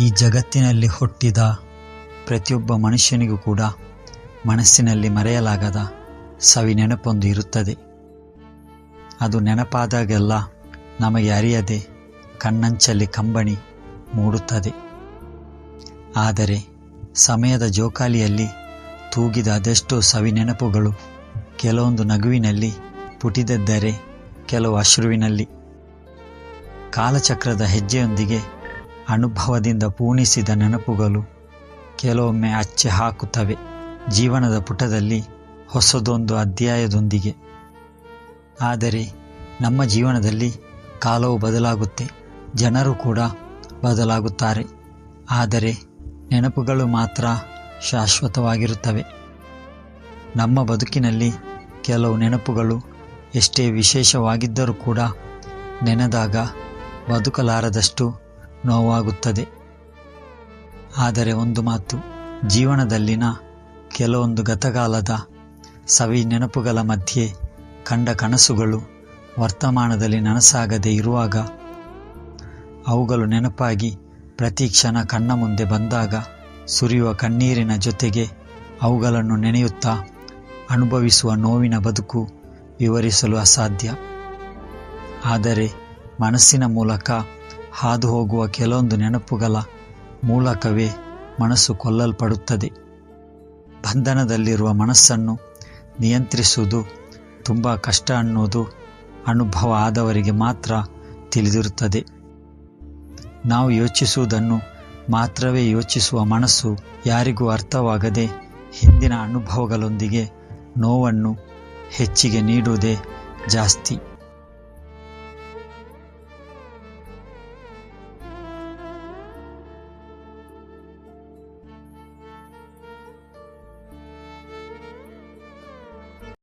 ಈ ಜಗತ್ತಿನಲ್ಲಿ ಹುಟ್ಟಿದ ಪ್ರತಿಯೊಬ್ಬ ಮನುಷ್ಯನಿಗೂ ಕೂಡ ಮನಸ್ಸಿನಲ್ಲಿ ಮರೆಯಲಾಗದ ಸವಿ ನೆನಪೊಂದು ಇರುತ್ತದೆ. ಅದು ನೆನಪಾದಾಗೆಲ್ಲ ನಮಗೆ ಅರಿಯದೆ ಕಣ್ಣಂಚಲ್ಲಿ ಕಂಬನಿ ಮೂಡುತ್ತದೆ. ಆದರೆ ಸಮಯದ ಜೋಕಾಲಿಯಲ್ಲಿ ತೂಗಿದ ಅದೆಷ್ಟೋ ಸವಿ ನೆನಪುಗಳು ಕೆಲವೊಂದು ನಗುವಿನಲ್ಲಿ ಪುಟಿದೆದ್ದರೆ ಕೆಲವು ಅಶ್ರುವಿನಲ್ಲಿ. ಕಾಲಚಕ್ರದ ಹೆಜ್ಜೆಯೊಂದಿಗೆ ಅನುಭವದಿಂದ ಪೂಣಿಸಿದ ನೆನಪುಗಳು ಕೆಲವೊಮ್ಮೆ ಅಚ್ಚೆ ಹಾಕುತ್ತವೆ. ಜೀವನದ ಪುಟದಲ್ಲಿ ಹೊಸದೊಂದು ಅಧ್ಯಾಯದೊಂದಿಗೆ. ಆದರೆ ನಮ್ಮ ಜೀವನದಲ್ಲಿ ಕಾಲವು ಬದಲಾಗುತ್ತೆ. ಜನರು ಕೂಡ ಬದಲಾಗುತ್ತಾರೆ. ಆದರೆ ನೆನಪುಗಳು ಮಾತ್ರ ಶಾಶ್ವತವಾಗಿರುತ್ತವೆ. ನಮ್ಮ ಬದುಕಿನಲ್ಲಿ ಕೆಲವು ನೆನಪುಗಳು ಎಷ್ಟೇ ವಿಶೇಷವಾಗಿದ್ದರೂ ಕೂಡ ನೆನೆದಾಗ ಬದುಕಲಾರದಷ್ಟು ನೋವಾಗುತ್ತದೆ. ಆದರೆ ಒಂದು ಮಾತು, ಜೀವನದಲ್ಲಿನ ಕೆಲವೊಂದು ಗತಕಾಲದ ಸವಿ ನೆನಪುಗಳ ಮಧ್ಯೆ ಕಂಡ ಕನಸುಗಳು ವರ್ತಮಾನದಲ್ಲಿ ನನಸಾಗದೇ ಇರುವಾಗ, ಅವುಗಳು ನೆನಪಾಗಿ ಪ್ರತಿ ಕ್ಷಣ ಕಣ್ಣ ಮುಂದೆ ಬಂದಾಗ ಸುರಿಯುವ ಕಣ್ಣೀರಿನ ಜೊತೆಗೆ ಅವುಗಳನ್ನು ನೆನೆಯುತ್ತಾ ಅನುಭವಿಸುವ ನೋವಿನ ಬದುಕು ವಿವರಿಸಲು ಅಸಾಧ್ಯ. ಆದರೆ ಮನಸ್ಸಿನ ಮೂಲಕ ಹಾದು ಹೋಗುವ ಕೆಲವೊಂದು ನೆನಪುಗಳ ಮೂಲಕವೇ ಮನಸ್ಸು ಕೊಲ್ಲಲ್ಪಡುತ್ತದೆ. ಬಂಧನದಲ್ಲಿರುವ ಮನಸ್ಸನ್ನು ನಿಯಂತ್ರಿಸುವುದು, ತುಂಬ ಕಷ್ಟ ಅನ್ನೋದು ಅನುಭವ ಆದವರಿಗೆ ಮಾತ್ರ ತಿಳಿದಿರುತ್ತದೆ. ನಾವು ಯೋಚಿಸುವುದನ್ನು ಮಾತ್ರವೇ ಯೋಚಿಸುವ ಮನಸ್ಸು ಯಾರಿಗೂ ಅರ್ಥವಾಗದೆ ಹಿಂದಿನ ಅನುಭವಗಳೊಂದಿಗೆ ನೋವನ್ನು ಹೆಚ್ಚಿಗೆ ನೀಡುವುದೇ ಜಾಸ್ತಿ.